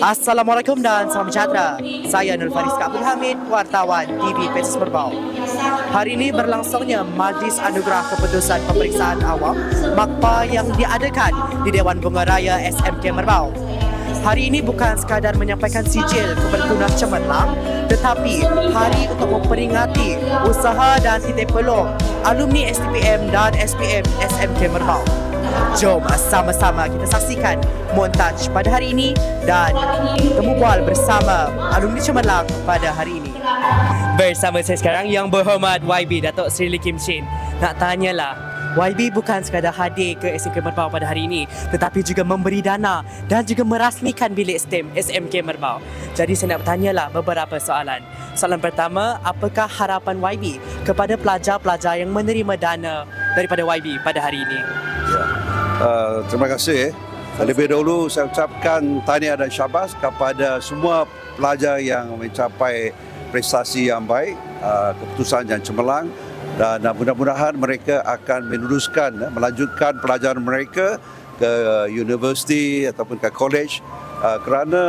Assalamualaikum dan salam sejahtera. Saya Nur Faris Abdul Hamid, wartawan TV Petis Merbau. Hari ini berlangsungnya Majlis Anugerah Keputusan Pemeriksaan Awam MAKPA yang diadakan di Dewan Bunga Raya SMK Merbau. Hari ini bukan sekadar menyampaikan sijil tunas cemerlang tetapi hari untuk memperingati usaha dan titik peluang alumni STPM dan SPM SMK Merbau. Jom sama-sama kita saksikan montaj pada hari ini dan temu bual bersama alumni cemerlang pada hari ini. Bersama saya sekarang yang berhormat YB Datuk Sri Lee Kim Chin. Nak tanyalah, YB bukan sekadar hadir ke SMK Merbau pada hari ini tetapi juga memberi dana dan juga merasmikan bilik STEM SMK Merbau. Jadi saya nak bertanyalah beberapa soalan. Soalan pertama, apakah harapan YB kepada pelajar-pelajar yang menerima dana daripada YB pada hari ini? Ya. Uh, terima kasih. Lebih dahulu saya ucapkan tahniah dan syabas kepada semua pelajar yang mencapai prestasi yang baik, uh, keputusan yang cemerlang dan mudah-mudahan mereka akan meneruskan, uh, melanjutkan pelajaran mereka ke universiti ataupun ke college uh, kerana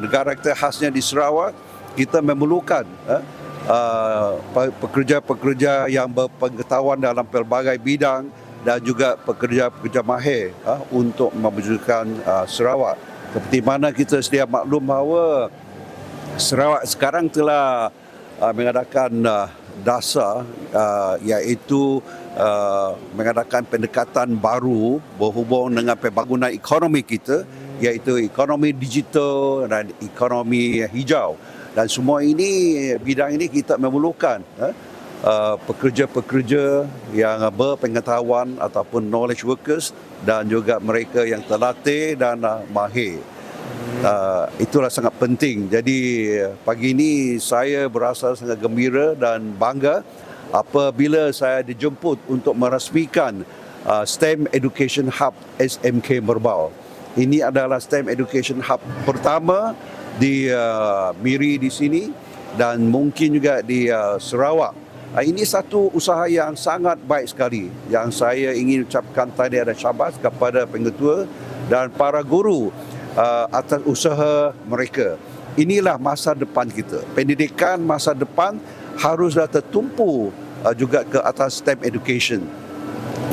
negara kita khasnya di Sarawak kita memerlukan pe- pekerja-pekerja yang berpengetahuan dalam pelbagai bidang dan juga pekerja-pekerja mahir uh, untuk memajukan uh, Sarawak. Seperti mana kita sedia maklum bahawa Sarawak sekarang telah uh, mengadakan uh, dasar uh, iaitu uh, mengadakan pendekatan baru berhubung dengan pembangunan ekonomi kita iaitu ekonomi digital dan ekonomi hijau dan semua ini bidang ini kita memerlukan uh, uh, pekerja-pekerja yang berpengetahuan ataupun knowledge workers dan juga mereka yang terlatih dan uh, mahir. Uh, itulah sangat penting. Jadi pagi ini saya berasa sangat gembira dan bangga apabila saya dijemput untuk merasmikan uh, STEM Education Hub SMK Merbau. Ini adalah STEM Education Hub pertama di uh, Miri di sini dan mungkin juga di uh, Sarawak. Uh, ini satu usaha yang sangat baik sekali yang saya ingin ucapkan tadi ada syabas kepada pengetua dan para guru uh, atas usaha mereka. Inilah masa depan kita. Pendidikan masa depan haruslah tertumpu uh, juga ke atas STEM education.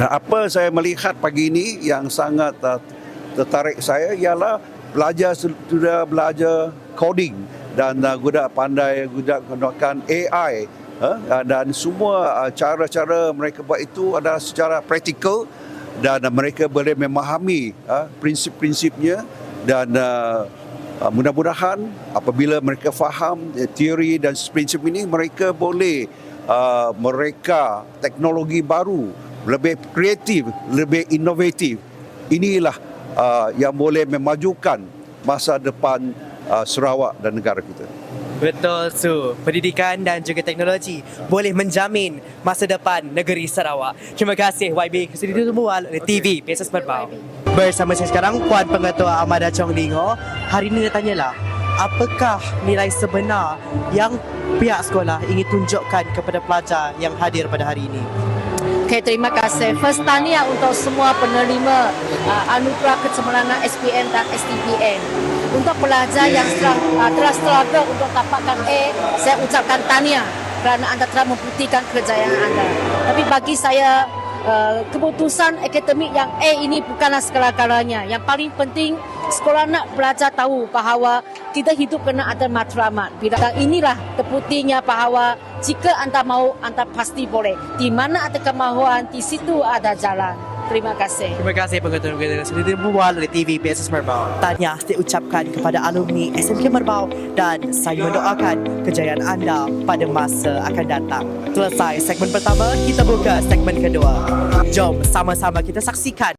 Nah, apa saya melihat pagi ini yang sangat tertarik saya ialah belajar sudah belajar coding dan gudak pandai gudak gunakan AI dan semua uh, cara-cara mereka buat itu adalah secara praktikal dan mereka boleh memahami uh, prinsip-prinsipnya dan uh, mudah-mudahan apabila mereka faham uh, teori dan prinsip ini mereka boleh uh, mereka teknologi baru lebih kreatif lebih inovatif. Inilah uh, yang boleh memajukan masa depan uh, Sarawak dan negara kita Betul Su, pendidikan dan juga teknologi boleh menjamin masa depan negeri Sarawak. Terima kasih YB kesudi ditembual oleh TV Pesos Merbau. Bersama saya sekarang Puan Pengetua Amada Chong Lingo. Hari ini tanyalah, apakah nilai sebenar yang pihak sekolah ingin tunjukkan kepada pelajar yang hadir pada hari ini? Okay, terima kasih. First tahniah untuk semua penerima uh, anugerah kecemerlangan SPM dan STPM. Untuk pelajar yang setelah, uh, telah struggle untuk dapatkan A, saya ucapkan tahniah kerana anda telah membuktikan kejayaan anda. Tapi bagi saya, uh, keputusan akademik yang A ini bukanlah segala-galanya. Yang paling penting, sekolah nak belajar tahu bahawa kita hidup kena ada matlamat. Dan inilah terbuktinya bahawa jika anda mau, anda pasti boleh. Di mana ada kemahuan, di situ ada jalan. Terima kasih. Terima kasih pengetua-pengetua kesudi ditembual oleh TV Pesos Merbau. Tanya saya ucapkan kepada alumni SMK Merbau dan saya mendoakan kejayaan anda pada masa akan datang. Selesai segmen pertama, kita buka segmen kedua. Jom sama-sama kita saksikan